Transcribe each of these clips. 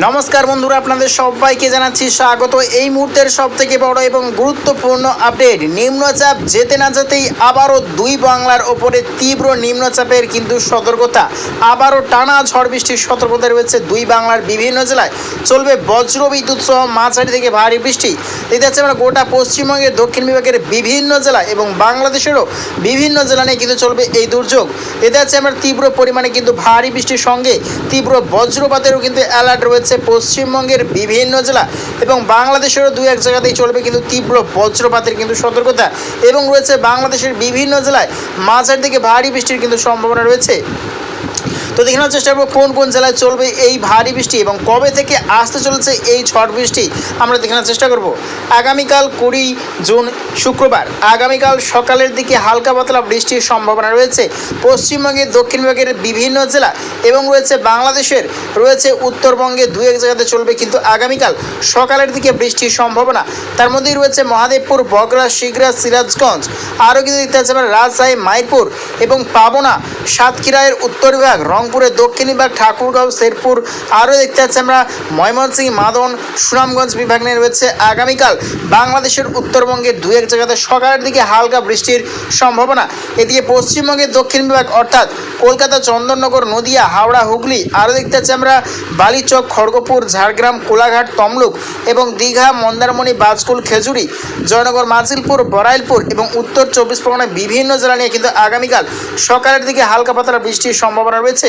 নমস্কার বন্ধুরা, আপনাদের সবাইকে জানাচ্ছি স্বাগত। এই মুহূর্তের সব থেকে বড় এবং গুরুত্বপূর্ণ আপডেট, নিম্নচাপ যেতে না যেতেই আবারও দুই বাংলার ওপরে তীব্র নিম্নচাপের কিন্তু সতর্কতা। আবারও টানা ঝড় বৃষ্টির সতর্কতা রয়েছে দুই বাংলার বিভিন্ন জেলায়। চলবে বজ্র বিদ্যুৎ সহ মাঝারি থেকে ভারী বৃষ্টি। দেখতে যাচ্ছে আমরা গোটা পশ্চিমবঙ্গের দক্ষিণ বিভাগের বিভিন্ন জেলা এবং বাংলাদেশেরও বিভিন্ন জেলা নিয়ে কিন্তু চলবে এই দুর্যোগ। এতে আছে আমরা তীব্র পরিমাণে কিন্তু ভারী বৃষ্টির সঙ্গে তীব্র বজ্রপাতেরও কিন্তু অ্যালার্ট রয়েছে। পশ্চিমবঙ্গের বিভিন্ন জেলা এবং বাংলাদেশেরও দু এক জায়গাতেই চলবে কিন্তু তীব্র বজ্রপাতের কিন্তু সতর্কতা এবং রয়েছে বাংলাদেশের বিভিন্ন জেলায় মাঝের দিকে ভারী বৃষ্টির কিন্তু সম্ভাবনা রয়েছে। তো দেখে নেওয়ার চেষ্টা করব কোন কোন জেলায় চলবে এই ভারী বৃষ্টি এবং কবে থেকে আসতে চলেছে এই ঝড় বৃষ্টি, আমরা দেখে চেষ্টা করব। আগামীকাল কুড়ি জুন শুক্রবার, আগামীকাল সকালের দিকে হালকা পাতলা বৃষ্টির সম্ভাবনা রয়েছে। পশ্চিমবঙ্গের, দক্ষিণ বিভাগের বিভিন্ন জেলা এবং রয়েছে বাংলাদেশের, রয়েছে উত্তরবঙ্গে দু এক জায়গাতে চলবে কিন্তু আগামীকাল সকালের দিকে বৃষ্টির সম্ভাবনা। তার মধ্যেই রয়েছে মহাদেবপুর বগরা শিগরা, সিরাজগঞ্জ, আরও কিন্তু দেখতে রাজশাহী মাইপুর এবং পাবনা সাতক্ষীরায়ের উত্তর বিভাগ রংপুরের দক্ষিণ বিভাগ, ঠাকুরগাঁও, শেরপুর, আরও দেখতে পাচ্ছি আমরা ময়মনসিংহ মাদন সুনামগঞ্জ বিভাগ নিয়ে রয়েছে আগামীকাল বাংলাদেশের উত্তরবঙ্গের দু এক জায়গাতে সকালের দিকে হালকা বৃষ্টির সম্ভাবনা। এদিকে পশ্চিমবঙ্গের দক্ষিণ বিভাগ অর্থাৎ কলকাতা, চন্দননগর, নদিয়া, হাওড়া, হুগলি, আরও দেখতে পাচ্ছি আমরা বালিচক, খড়গপুর, ঝাড়গ্রাম, কোলাঘাট, তমলুক এবং দীঘা, মন্দারমণি বাজকুল খেজুরি, জয়নগর, মাজিলপুর বরাইলপুর এবং উত্তর চব্বিশ পরগনার বিভিন্ন জেলা নিয়ে কিন্তু আগামীকাল সকালের দিকে হালকা পাতলা বৃষ্টির সম্ভাবনা রয়েছে।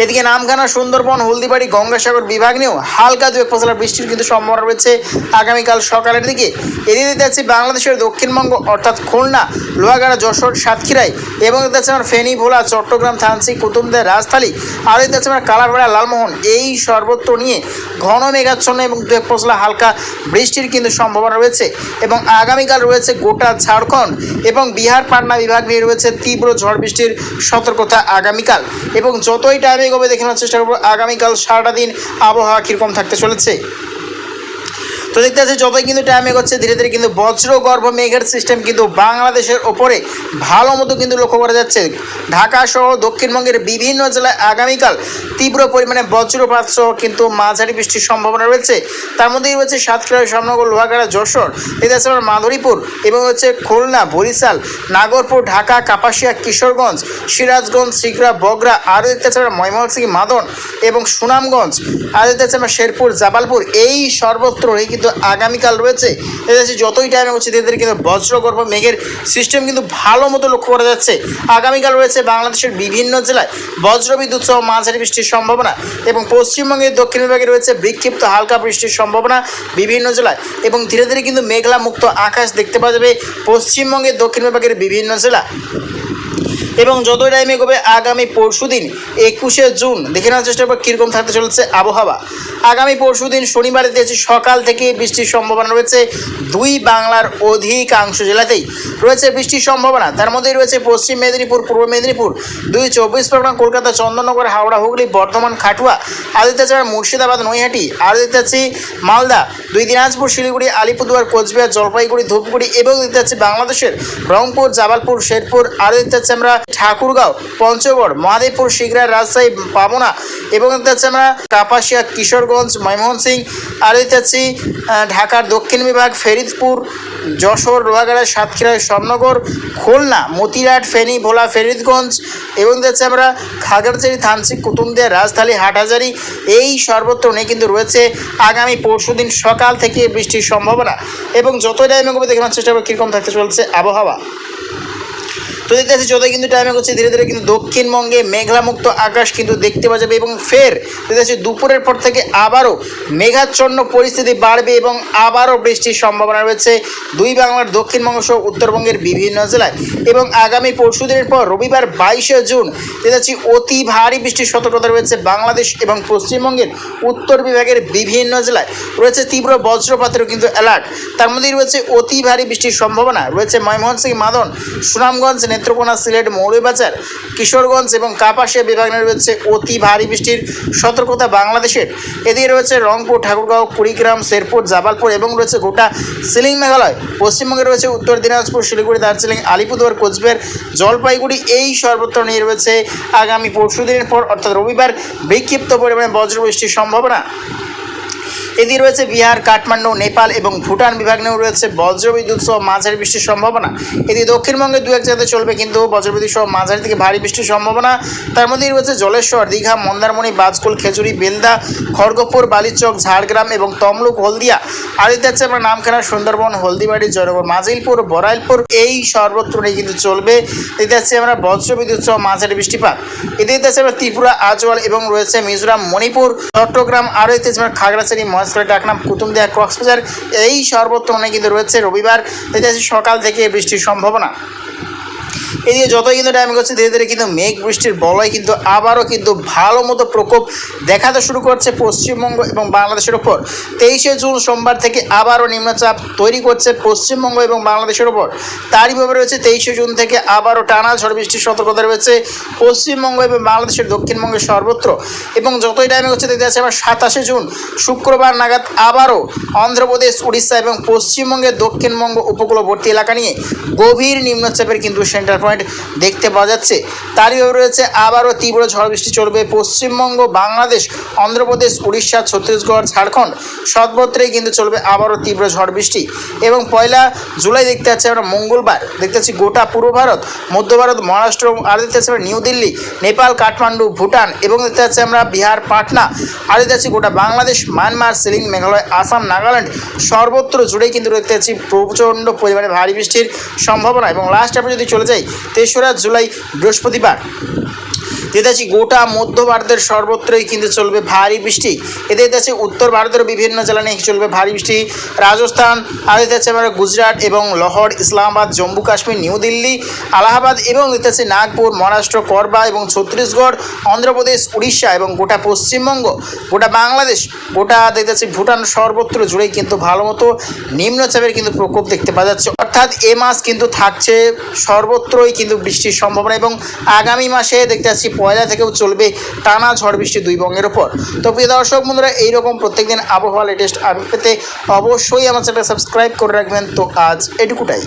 এদিকে নামখানা সুন্দরবন, হলদিবাড়ি, গঙ্গাসাগর বিভাগ নিয়েও হালকা দু এক পশলা বৃষ্টির কিন্তু সম্ভাবনা রয়েছে আগামীকাল সকালের দিকে। এদিকে দেখতে যাচ্ছি বাংলাদেশের দক্ষিণবঙ্গ অর্থাৎ খুলনা, লোহাগাড়া, যশোর সাতক্ষীরাই এবং দেখতে যাচ্ছে আমার ফেনী ভোলা চট্টগ্রাম থানসি কুতুমদের রাজধানী আর দেখতে যাচ্ছে আমার কালারপাড়া, লালমোহন এই সর্বত্র নিয়ে ঘন মেঘাচ্ছন্ন এবং দু এক পশলা হালকা বৃষ্টির কিন্তু সম্ভাবনা রয়েছে এবং আগামীকাল রয়েছে গোটা ঝাড়খণ্ড এবং বিহার, পাটনা বিভাগ নিয়ে রয়েছে তীব্র ঝড় বৃষ্টির সতর্কতা আগামীকাল এবং যতই টাইমে এগোবে দেখে নেওয়ার চেষ্টা করব? আগামীকাল সারাটা দিন আবহাওয়া কীরকম থাকতে চলেছে? তো দেখতে পাচ্ছি যতই কিন্তু টাইম এগোচ্ছে। ধীরে ধীরে কিন্তু বজ্রগর্ভ মেঘের সিস্টেম কিন্তু বাংলাদেশের ওপরে ভালো মতো কিন্তু লক্ষ্য করা যাচ্ছে। ঢাকা সহ দক্ষিণবঙ্গের বিভিন্ন জেলায় আগামীকাল তীব্র পরিমাণে বজ্রপাত সহ কিন্তু মাঝারি বৃষ্টির সম্ভাবনা রয়েছে। তার মধ্যেই রয়েছে সাতক্ষীরা, শ্যামনগর, লোহাগাড়া, যশোর এতে আছে আমার মাধুরীপুর এবং হচ্ছে খুলনা, বরিশাল, নাগরপুর, ঢাকা, কাপাসিয়া, কিশোরগঞ্জ, সিরাজগঞ্জ, শিগরা বগরা আরও দেখতে আছে আমরা ময়মনসিংহ, মাদন এবং সুনামগঞ্জ আর দেখতে আছে আমরা শেরপুর, জাবালপুর, এই সর্বত্রই কিন্তু আগামীকাল রয়েছে। এদেশে যতই টাইম হচ্ছে এদের কিন্তু বজ্রগর্ভ মেঘের সিস্টেম কিন্তু ভালো মতো লক্ষ্য করা যাচ্ছে। আগামীকাল রয়েছে বাংলাদেশের বিভিন্ন জেলায় বজ্রবিদ্যুৎ সহ মাঝারি বৃষ্টির সম্ভাবনা এবং পশ্চিমবঙ্গের দক্ষিণ বিভাগে রয়েছে বিক্ষিপ্ত হালকা বৃষ্টির সম্ভাবনা বিভিন্ন জেলায় এবং ধীরে ধীরে কিন্তু মেঘলা মুক্ত আকাশ দেখতে পাওয়া যাবে। পশ্চিমবঙ্গের দক্ষিণ বিভাগের বিভিন্ন জেলা এবং যতই টাইম এগোবে, আগামী পরশু দিন, একুশে জুন, দেখে নেওয়ার চেষ্টা করব কীরকম থাকতে চলেছে আবহাওয়া। আগামী পরশু দিন শনিবার দিয়েছি সকাল থেকে বৃষ্টির সম্ভাবনা রয়েছে, দুই বাংলার অধিকাংশ জেলাতেই রয়েছে বৃষ্টির সম্ভাবনা। তার মধ্যেই রয়েছে পশ্চিম মেদিনীপুর, পূর্ব মেদিনীপুর, দুই চব্বিশ পরগনা, কলকাতা, চন্দননগর, হাওড়া, হুগলি, বর্ধমান, খাটুয়া দেখতে মুর্শিদাবাদ, নৈহাটি পাচ্ছি মালদা, দুই দিনাজপুর, শিলিগুড়ি, আলিপুরদুয়ার, কোচবিহার, জলপাইগুড়ি, ধূপগুড়ি এবং দিতে বাংলাদেশের রংপুর, জাবালপুর, শেরপুর আর দিতে আমরা ঠাকুরগাঁও, পঞ্চগড়, মহাদেবপুর শিগরা রাজশাহী, পাবনা এবং পাচ্ছি আমরা কাপাসিয়া, কিশোরগঞ্জ ময়মনসিং আর পাচ্ছি ঢাকার দক্ষিণ বিভাগ, ফেরিদপুর, যশোর, লোহাগাড়া, সাতক্ষীরা শ্যামনগর খুলনা মতিরাট ফেনী, ভোলা, ফেরিদগঞ্জ এবং দেখছি আমরা খাগড়াছড়ি থানসি কুতুমদিয়া রাজধানী, হাটহাজারি। এই সর্বত্র নিয়ে কিন্তু রয়েছে। আগামী পরশুদিন সকাল থেকে বৃষ্টির সম্ভাবনা এবং যতটাই আমি দেখানোর চেষ্টা করব কীরকম থাকতে চলছে আবহাওয়া। দেখতে পাচ্ছি যতই কিন্তু টাইমে হচ্ছে ধীরে ধীরে কিন্তু দক্ষিণবঙ্গে মেঘলামুক্ত আকাশ কিন্তু দেখতে পাওয়া যাবে এবং ফের দেখতে পাচ্ছি দুপুরের পর থেকে আবারও মেঘাচ্ছন্ন পরিস্থিতি বাড়বে এবং আবারও বৃষ্টির সম্ভাবনা রয়েছে। দুই বাংলার দক্ষিণবঙ্গ সহ উত্তরবঙ্গের বিভিন্ন জেলায় এবং আগামী পরশু দিনের পর রবিবার বাইশে জুন পাচ্ছি অতি ভারী বৃষ্টির সতর্কতা রয়েছে বাংলাদেশ এবং পশ্চিমবঙ্গের উত্তর বিভাগের বিভিন্ন জেলায়। রয়েছে তীব্র বজ্রপাতেরও কিন্তু অ্যালার্ট তার মধ্যেই রয়েছে অতি ভারী বৃষ্টির সম্ভাবনা। রয়েছে ময়মনসিংহ, মাদন, সুনামগঞ্জ নেত্রকোনা সিলেট মৌলভীবাজার, কিশোরগঞ্জ এবং কাপাসিয়া বিভাগ রয়েছে অতি ভারী বৃষ্টির সতর্কতা বাংলাদেশের। এদিকে রয়েছে রংপুর, ঠাকুরগাঁও, কুড়িগ্রাম, শেরপুর জাবালপুর এবং রয়েছে গোটা সিলিং মেঘালয়। পশ্চিমবঙ্গে রয়েছে উত্তর দিনাজপুর, শিলিগুড়ি, দার্জিলিং, আলিপুরদুয়ার, কোচবিহার, জলপাইগুড়ি এই সর্বত্র নিয়ে রয়েছে আগামী পরশু দিনের পর, অর্থাৎ রবিবার বিক্ষিপ্ত পরিমাণে বজ্রবৃষ্টির সম্ভাবনা। এদিকে রয়েছে বিহার, কাঠমান্ডু, নেপাল এবং ভুটান বিভাগ নিয়েও রয়েছে বজ্রবিদ্যুৎ সহ মাঝারি বৃষ্টির সম্ভাবনা। এদিকে দক্ষিণবঙ্গে দু এক জায়গাতে চলবে কিন্তু বজ্রবিদ্যুৎ সহ মাঝারি থেকে ভারী বৃষ্টির সম্ভাবনা। তার মধ্যেই রয়েছে জলেশ্বর, দীঘা, মন্দারমণি, বাজকুল, খেজুরি বেলদা খড়গপুর, বালিচক, ঝাড়গ্রাম এবং তমলুক, হলদিয়া আর এতে আছে আমরা নামখানা, সুন্দরবন, হলদিবাড়ি, জয়নগর, মাজিলপুর বরাইলপুর এই সর্বত্র নিয়ে কিন্তু চলবে। এতে আছে আমরা বজ্রবিদ্যুৎ সহ মাঝারি বৃষ্টিপাত। এতে আছে আমরা ত্রিপুরা, আজওয়াল এবং রয়েছে মিজোরাম, মণিপুর, চট্টগ্রাম, আরও এতে আমরা খাগড়াছড়ি মহেশখালী ডাকনাম কুতুমদিয়া কক্সবাজার এই সর্বত্র নিয়ে কিন্তু রয়েছে রবিবার। সকাল থেকে বৃষ্টির সম্ভাবনা। এদিকে যতই কিন্তু টাইম করছে ধীরে ধীরে কিন্তু মেঘ বৃষ্টির বলয় কিন্তু আবারও কিন্তু ভালো মতো প্রকোপ দেখাতে শুরু করছে পশ্চিমবঙ্গ এবং বাংলাদেশের ওপর তেইশে জুন সোমবার থেকে আবারও নিম্নচাপ তৈরি করছে পশ্চিমবঙ্গ এবং বাংলাদেশের ওপর তারই ভাবে রয়েছে তেইশে জুন থেকে আবারও টানা ঝড় বৃষ্টির সতর্কতা রয়েছে পশ্চিমবঙ্গ এবং বাংলাদেশের দক্ষিণবঙ্গের সর্বত্র। এবং যতই টাইমে হচ্ছে দেখতে যাচ্ছে আবার সাতাশে জুন। শুক্রবার নাগাদ আবারও অন্ধ্রপ্রদেশ, উড়িষ্যা এবং পশ্চিমবঙ্গের দক্ষিণবঙ্গ উপকূলবর্তী এলাকা নিয়ে গভীর নিম্নচাপের কিন্তু সেন্টার পয়েন্ট দেখতে পাওয়া যাচ্ছে। তারই রয়েছে আবারও তীব্র ঝড় বৃষ্টি চলবে পশ্চিমবঙ্গ, বাংলাদেশ, অন্ধ্রপ্রদেশ, উড়িষ্যা, ছত্তিশগড়, ঝাড়খণ্ড। সর্বত্রই কিন্তু চলবে আবারও তীব্র ঝড় বৃষ্টি এবং পয়লা জুলাই দেখতে পাচ্ছি আমরা মঙ্গলবার, দেখতে পাচ্ছি গোটা পূর্ব ভারত, মধ্য ভারত, মহারাষ্ট্র, আর দেখতে পাচ্ছি আমরা নিউ দিল্লি, নেপাল, কাঠমান্ডু, ভুটান এবং দেখতে পাচ্ছি আমরা বিহার, পাটনা, আর দেখতে পাচ্ছি গোটা বাংলাদেশ, মায়ানমার, সিলিং, মেঘালয়, আসাম, নাগাল্যান্ড সর্বত্র জুড়েই কিন্তু দেখতে পাচ্ছি প্রচণ্ড পরিমাণে ভারী বৃষ্টির সম্ভাবনা। এবং লাস্ট আমরা যদি চলে যাই তেসরা জুলাই বৃহস্পতিবার। আছে গোটা মধ্য ভারতের সর্বত্রই কিন্তু চলবে ভারী বৃষ্টি। এতে আছে উত্তর ভারতের বিভিন্ন জেলা নিয়ে চলবে ভারী বৃষ্টি। রাজস্থান, আর আছে আমরা গুজরাট এবং লহর, ইসলামাবাদ, জম্মু, কাশ্মীর, নিউ দিল্লি, আলাহাবাদ এবং আছে নাগপুর, মহারাষ্ট্র, করবা এবং ছত্তিশগড়, অন্ধ্রপ্রদেশ, উড়িষ্যা এবং গোটা পশ্চিমবঙ্গ, গোটা বাংলাদেশ, গোটা দেখতে পাচ্ছি ভুটান সর্বত্র জুড়েই কিন্তু ভালো মতো নিম্নচাপের কিন্তু প্রকোপ দেখতে পাওয়া যাচ্ছে। অর্থাৎ এ মাস কিন্তু থাকছে সর্বত্রই কিন্তু বৃষ্টির সম্ভাবনা এবং আগামী মাসে দেখতে পাচ্ছি পয়লা থেকেও চলবে টানা ঝড় বৃষ্টি দুই বঙ্গের ওপর তো প্রিয় দর্শক বন্ধুরা, এইরকম প্রত্যেকদিন আবহাওয়া লেটেস্ট আপডেট পেতে অবশ্যই আমার চ্যানেল সাবস্ক্রাইব করে রাখবেন। তো আজ এটুকুটাই।